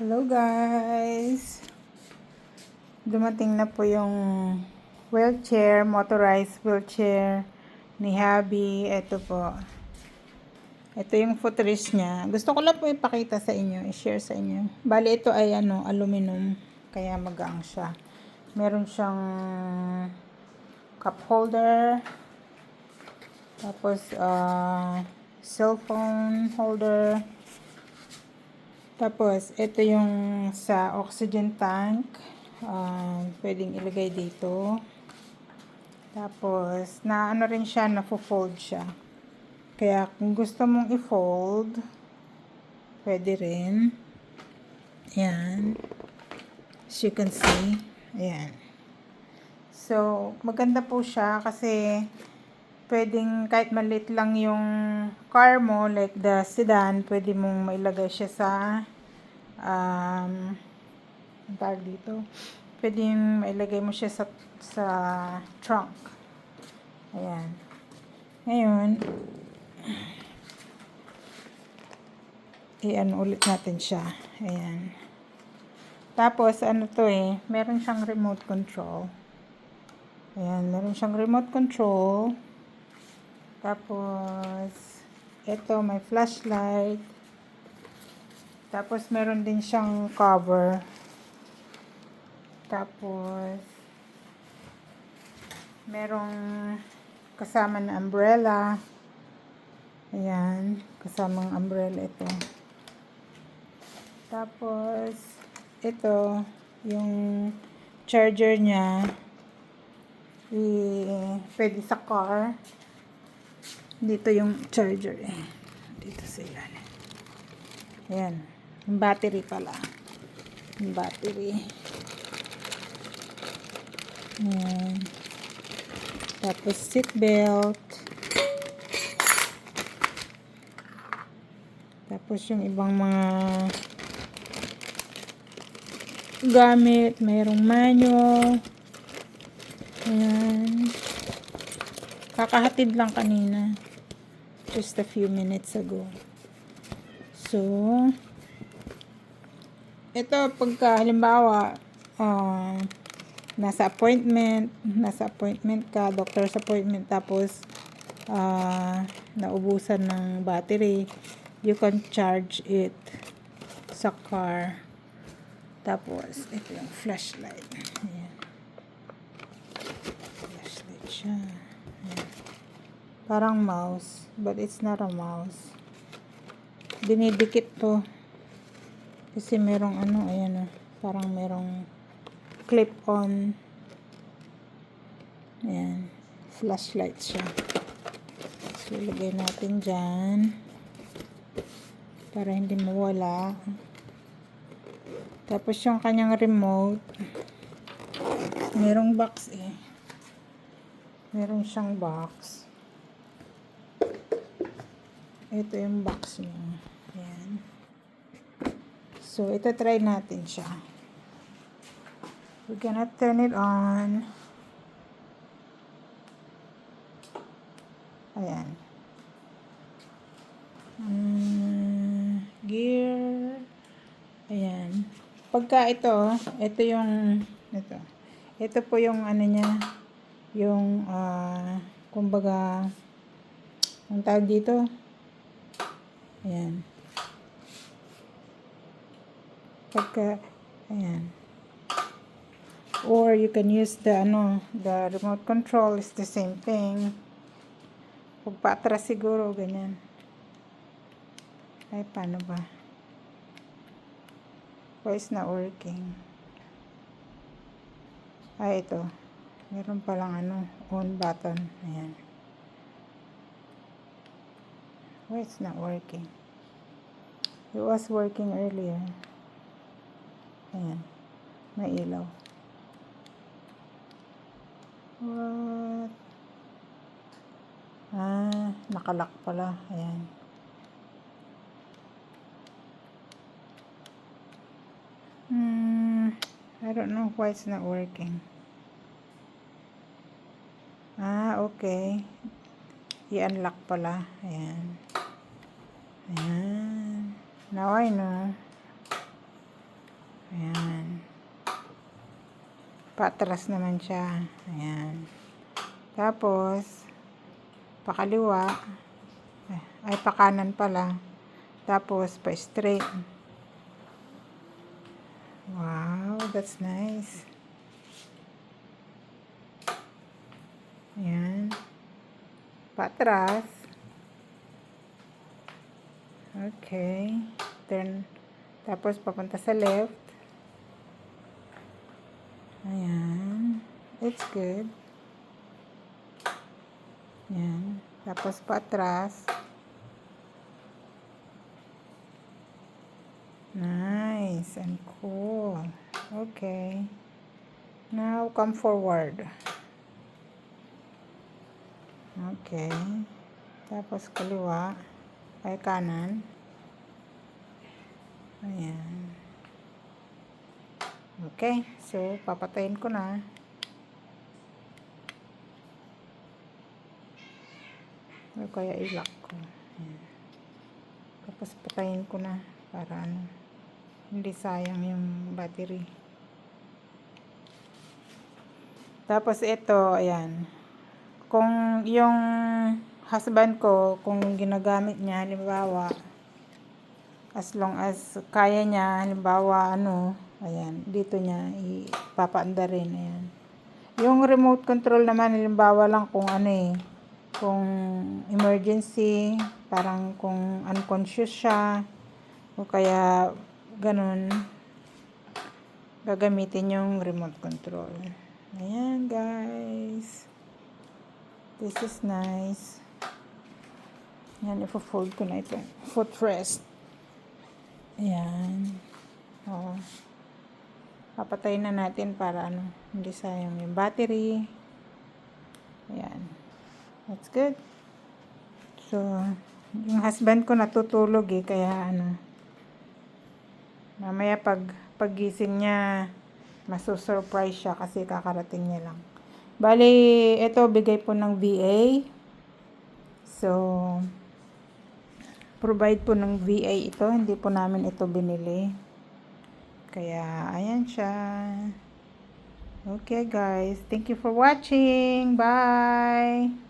Hello guys! Dumating na po yung wheelchair, motorized wheelchair ni Habi. Ito po. Ito yung footrest niya. Gusto ko lang po ipakita sa inyo, i-share sa inyo. Bali ito ay ano, aluminum, kaya magaang siya. Meron siyang cup holder, tapos ah, cellphone holder, tapos, ito yung sa oxygen tank. Uh, pwedeng ilagay dito. Tapos, na ano rin siya, na-fold siya. Kaya, kung gusto mong i-fold, pwede rin. Ayan. As you can see. Ayan. So, maganda po siya kasi pwedeng kahit maliit lang yung car mo, like the sedan, pwede mong mailagay siya sa um, tawag dito, pwede mailagay mo siya sa, sa trunk. Ayan. Ngayon, i-ano ulit natin siya. Ayan. Tapos, ano to eh, meron siyang remote control. Ayan, meron siyang remote control. Tapos, ito may flashlight. Tapos, meron din siyang cover. Tapos, merong kasama na umbrella. Ayan, kasamang umbrella ito. Tapos, ito, yung charger niya, i, pwede sa car. Dito yung charger eh. Dito sa ilalim. Ayan. Yung battery pala. Yung battery. Ayan. Tapos seat belt. Tapos yung ibang mga gamit. Mayroong manual. Ayan. Kakahatid lang kanina just a few minutes ago. So, ito pagka halimbawa uh, nasa appointment, nasa appointment ka, doctor's appointment, tapos uh, naubusan ng battery, you can charge it sa car. Tapos, ito yung flashlight. Ayan. Flashlight siya. Parang mouse, but it's not a mouse. Dinidikit to. Kasi merong ano, ayan o. Parang merong clip-on. Ayan. Flashlight siya. So, ilagay natin dyan. Para hindi mawala. Tapos yung kanyang remote. Merong box eh. Meron siyang box. Ito yung box niya. Ayan. So, ito try natin siya. We're gonna turn it on. Ayan. Mm, gear. Ayan. Pagka ito, ito yung, ito. Ito po yung ano niya, yung, uh, kumbaga, ang tawag dito, Ayan. Pagka, ayan. Or you can use the, ano, the remote control is the same thing. Pag paatras siguro, ganyan. Ay, paano ba? Why is not working? Ay, ito. Meron palang ano, on button. Ayan. Why it's not working? It was working earlier. Ayan. May ilaw. What? Ah, nakalak pala. Ayan. Hmm, I don't know why it's not working. Ah, okay. I-unlock pala. Ayan. Ayan. Naway na. Ayan. Patras naman siya. Ayan. Tapos, pakaliwa. Ay, pakanan pala. Tapos, pa-straight. Wow, that's nice. Ayan. Patras. Okay. Turn. Tapos, papunta sa left. Ayan. It's good. Ayan. Tapos, patras. Nice and cool. Okay. Now, come forward. Okay. Tapos, kaliwa. Ay, kanan. Ayan. Okay. So, papatayin ko na. O kaya ilak ko. Ayan. Tapos, patayin ko na. Para ano. Hindi sayang yung battery. Tapos, ito. Ayan. Kung yung husband ko, kung ginagamit niya, halimbawa, as long as kaya niya, halimbawa, ano, ayan, dito niya, ipapaanda rin, ayan. Yung remote control naman, halimbawa lang kung ano eh, kung emergency, parang kung unconscious siya, o kaya, ganun, gagamitin yung remote control. Ayan, guys. This is nice. Yan, ifo-fold ko na ito. Footrest. Ayan. Oo. Papatayin na natin para ano, hindi sayang yung battery. Ayan. That's good. So, yung husband ko natutulog eh, kaya ano, mamaya pag pagising niya, masusurprise siya kasi kakarating niya lang. Bali, ito bigay po ng VA. So, provide po ng VA ito. Hindi po namin ito binili. Kaya, ayan siya. Okay guys. Thank you for watching. Bye!